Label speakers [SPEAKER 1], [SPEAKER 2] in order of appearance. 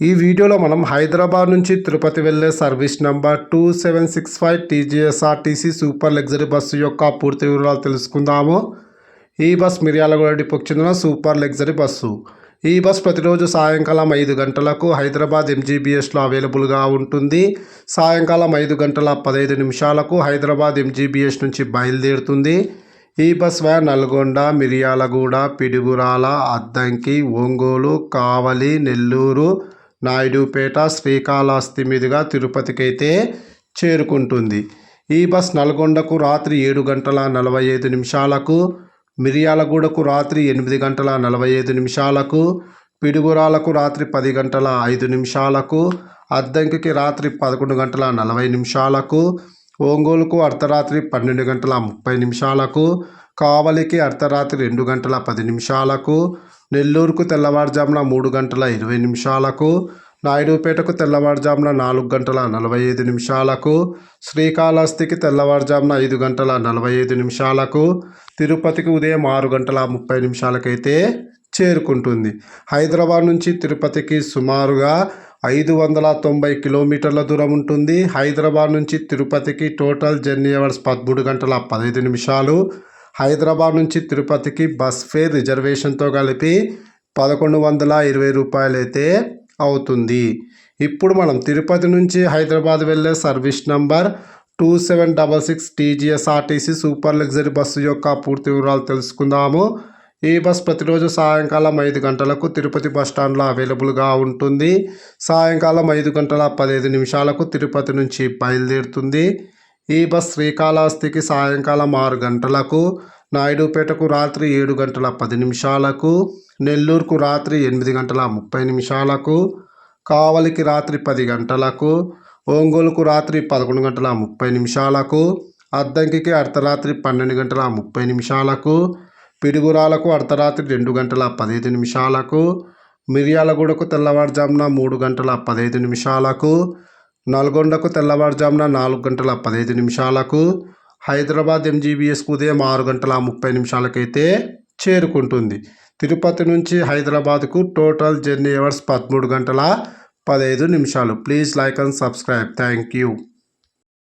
[SPEAKER 1] ఈ వీడియోలో మనం హైదరాబాద్ నుంచి తిరుపతి వెళ్ళే service number two seven six five TGSRTC super luxury bus యొక్క పూర్తి వివరాలు తెలుసుకుందాము. ఈ బస్ మిర్యాలగూడ డిపోకి చెందిన సూపర్ లగ్జరీ బస్సు. ఈ బస్ ప్రతిరోజు సాయంకాలం ఐదు గంటలకు హైదరాబాద్ ఎంజీబీఎస్లో అవైలబుల్గా ఉంటుంది. సాయంకాలం ఐదు గంటల పదహైదు నిమిషాలకు హైదరాబాద్ ఎంజీబీఎస్ నుంచి బయలుదేరుతుంది. ఈ బస్ వ్యాన్ నల్గొండ మిర్యాలగూడ పిడుగురాల అద్దంకి ఒంగోలు కావలి నెల్లూరు నాయుడుపేట శ్రీకాళహస్తి మీదుగా తిరుపతికి అయితే చేరుకుంటుంది. ఈ బస్ నల్గొండకు రాత్రి ఏడు గంటల నలభై ఐదు నిమిషాలకు మిరియాలగూడకు రాత్రి ఎనిమిది గంటల నలభై ఐదు నిమిషాలకు పిడుగురాలకు రాత్రి పది గంటల ఐదు నిమిషాలకు అద్దంకికి రాత్రి పదకొండు గంటల నలభై నిమిషాలకు ఒంగోలుకు అర్ధరాత్రి పన్నెండు గంటల ముప్పై నిమిషాలకు కావలికి అర్ధరాత్రి రెండు గంటల పది నిమిషాలకు నెల్లూరుకు తెల్లవారుజామున మూడు గంటల ఇరవై నిమిషాలకు నాయుడుపేటకు తెల్లవారుజామున నాలుగు గంటల నలభై ఐదు నిమిషాలకు శ్రీకాళహస్తికి తెల్లవారుజామున ఐదు గంటల నలభై ఐదు నిమిషాలకు తిరుపతికి ఉదయం ఆరు గంటల ముప్పై నిమిషాలకైతే చేరుకుంటుంది. హైదరాబాద్ నుంచి తిరుపతికి సుమారుగా ఐదు వందల తొంభై కిలోమీటర్ల దూరం ఉంటుంది. హైదరాబాద్ నుంచి తిరుపతికి టోటల్ జర్నీ అవర్స్ పదమూడు గంటల పదహైదు నిమిషాలు హైదరాబాద్ నుంచి తిరుపతికి బస్ ఫేర్ రిజర్వేషన్తో కలిపి పదకొండు వందల ఇరవై రూపాయలు అయితే అవుతుంది. ఇప్పుడు మనం తిరుపతి నుంచి హైదరాబాద్ వెళ్ళే service number two seven double six TGSRTC super luxury bus యొక్క పూర్తి వివరాలు తెలుసుకుందాము. ఈ బస్ ప్రతిరోజు సాయంకాలం ఐదు గంటలకు తిరుపతి బస్ స్టాండ్లో అవైలబుల్గా ఉంటుంది. సాయంకాలం ఐదు గంటల పదిహేను నిమిషాలకు తిరుపతి నుంచి బయలుదేరుతుంది. ఈ బస్ శ్రీకాళహస్తికి సాయంకాలం ఆరు గంటలకు నాయుడుపేటకు రాత్రి ఏడు గంటల పది నిమిషాలకు నెల్లూరుకు రాత్రి ఎనిమిది గంటల ముప్పై నిమిషాలకు కావలికి రాత్రి పది గంటలకు ఒంగోలుకు రాత్రి పదకొండు గంటల ముప్పై నిమిషాలకు అద్దంకికి అర్ధరాత్రి పన్నెండు గంటల ముప్పై నిమిషాలకు పిడుగురాలకు అర్ధరాత్రి రెండు గంటల పదిహేను నిమిషాలకు మిర్యాలగూడకు తెల్లవారుజామున మూడు గంటల పదహైదు నిమిషాలకు నల్గొండకు తెల్లవారుజామున నాలుగు గంటల పదహైదు నిమిషాలకు హైదరాబాద్ ఎంజీబీఎస్కు ఉదయం ఆరు గంటల ముప్పై నిమిషాలకైతే చేరుకుంటుంది. తిరుపతి నుంచి హైదరాబాద్కు టోటల్ జర్నీ అవర్స్ పదమూడు గంటల పదహైదు నిమిషాలు. Please like and subscribe. Thank you.